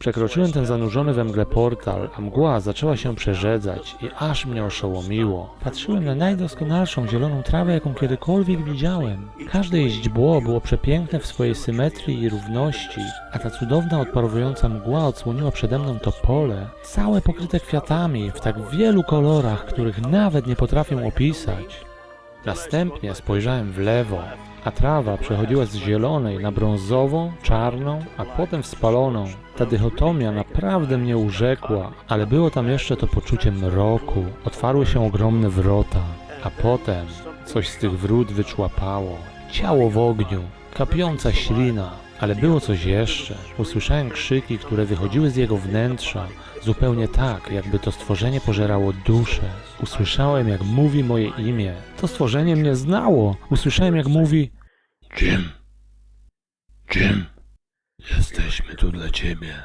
Przekroczyłem ten zanurzony we mgle portal, a mgła zaczęła się przerzedzać i aż mnie oszołomiło. Patrzyłem na najdoskonalszą zieloną trawę, jaką kiedykolwiek widziałem. Każde jej źdźbło było przepiękne w swojej symetrii i równości, a ta cudowna, odparowująca mgła odsłoniła przede mną to pole, całe pokryte kwiatami w tak wielu kolorach, których nawet nie potrafię opisać. Następnie spojrzałem w lewo, a trawa przechodziła z zielonej na brązową, czarną, a potem spaloną. Ta dychotomia naprawdę mnie urzekła, ale było tam jeszcze to poczucie mroku. Otwarły się ogromne wrota, a potem coś z tych wrót wyczłapało. Ciało w ogniu, kapiąca ślina, ale było coś jeszcze. Usłyszałem krzyki, które wychodziły z jego wnętrza, zupełnie tak, jakby to stworzenie pożerało duszę. Usłyszałem, jak mówi moje imię. To stworzenie mnie znało. Usłyszałem, jak mówi: Jim. Jim. Jesteśmy tu dla ciebie.